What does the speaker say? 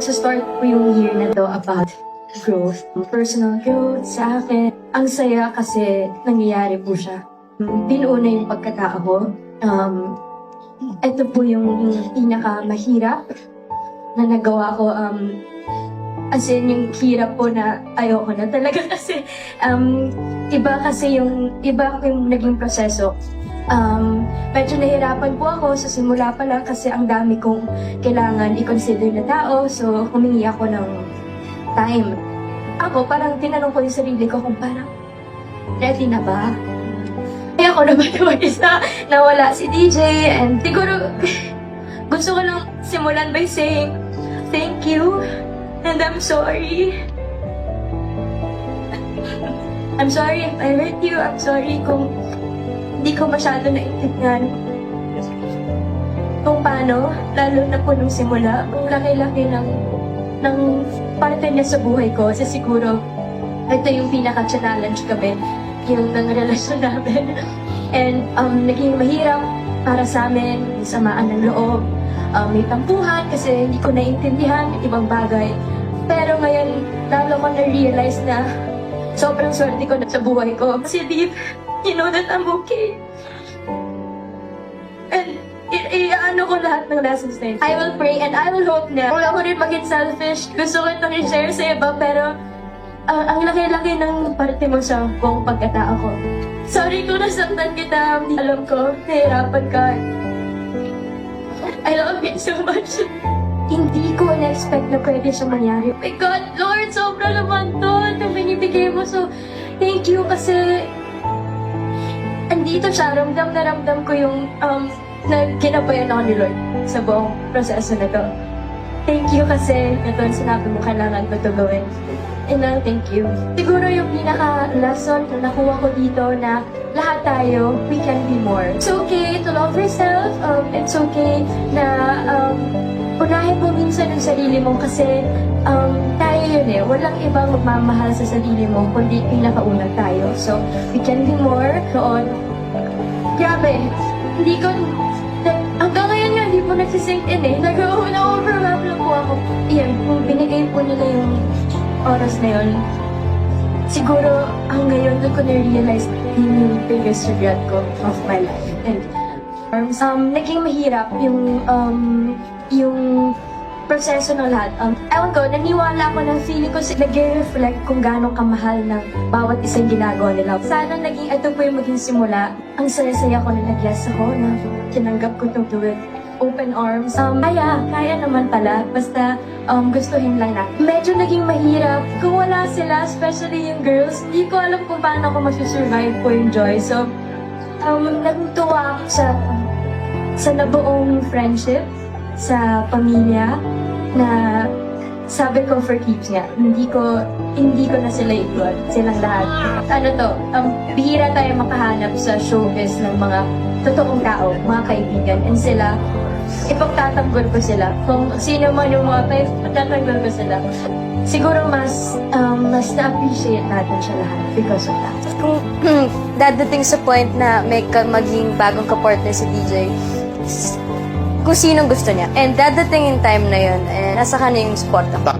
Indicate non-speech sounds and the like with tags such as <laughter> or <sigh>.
Magsa-start po yung year na to about growth. Personal growth sa akin. Ang saya kasi nangyayari po siya. Binuo na yung pagkatao ko. Um, ito po yung pinaka-mahirap na nagawa ko. Um, as in, yung hirap po na ayoko na talaga <laughs> kasi um, iba kasi yung, iba yung naging proseso. Um, medyo nahirapan po ako sa simula pa lang kasi ang dami kong kailangan i-consider na tao. So, humingi ako ng time. Ako, parang tinanong ko yung sarili ko kung parang, ready na ba? Kaya ako naman <laughs> yung isa na wala si DJ and siguro <laughs> gusto ko lang simulan by saying thank you and I'm sorry. <laughs> I'm sorry if I hurt you. I'm sorry kung hindi ko masyado naintindihan kung paano, lalo na po nung simula, ang laki-laki ng, ng parte niya sa buhay ko. Kasi siguro, ito yung pinaka-challenge kami, yung ng relasyon <laughs> namin. And um, naging mahirap para sa amin, samaan ng loob, um, may tampuhan kasi hindi ko naintindihan yung ibang bagay. Pero ngayon, lalo ko na-realize na sobrang swerte ko na sa buhay ko. Kasi deep, you know that I'm okay. And i- i-ano ko lahat ng lessons na yun. I will pray and I will hope na kung ako rin maging selfish, gusto ko itong i-share sa iba, pero ah, ang laki-laki ng parte mo sa buong pagkatao ko. Sorry kung nasaktan kita, hindi alam ko, nahirapan ka. I love you so much. Hindi ko na-expect na pwede siya mangyari. My God, Lord, sobra naman to na binibigay mo. So, thank you kasi andito siya, ramdam na ramdam ko yung um, na ginabayan ako ni Lord sa buong proseso na to. Thank you kasi ito ang sinabi mo kailangan ko to gawin. And uh, thank you. Siguro yung pinaka-lesson na nakuha ko dito na lahat tayo, we can be more. It's okay to love yourself. Um, it's okay na um, unahin mo minsan yung sarili mo kasi um, tayo yun eh. Walang ibang magmamahal sa sarili mo kundi pinakauna tayo. So, we can be more. Noon, grabe, hindi ko, hanggang ngayon nga, hindi po nagsisink in eh. Nag- na-overwhelm lang po ako. Iyan, kung binigay po nila yung oras na yun, siguro, ang ngayon, doon ko na-realize, yun yung biggest regret ko of my life. And, um, naging mahirap yung, um, yung proseso ng lahat. Um, ewan ko, naniwala ako ng feeling ko nag-reflect kung gaano kamahal ng bawat isang ginagawa nila. Sana naging, ito po yung maging simula. Ang saya-saya ko na nag-yes ako na tinanggap ko to do it. Open arms. Um, kaya, kaya naman pala. Basta um, gustuhin lang na. Medyo naging mahirap. Kung wala sila, especially yung girls, hindi ko alam kung paano ako masusurvive po yung joy. So, um, nagtuwa ako sa, sa nabuong friendship, sa pamilya, na sabi ko for keeps nga, hindi ko, hindi ko na sila iwan, silang lahat. Ano to, um, bihira tayo makahanap sa showbiz ng mga totoong tao, mga kaibigan, and sila, ipagtatanggol ko sila. Kung sino man yung mga type, pagtatanggol ko sila. Siguro mas, um, mas na-appreciate natin siya lahat because of that. Kung dadating sa point na may ka maging bagong kapartner si DJ, kung sinong gusto niya. And dadating yung time na yun, eh, nasa kanya yung ako.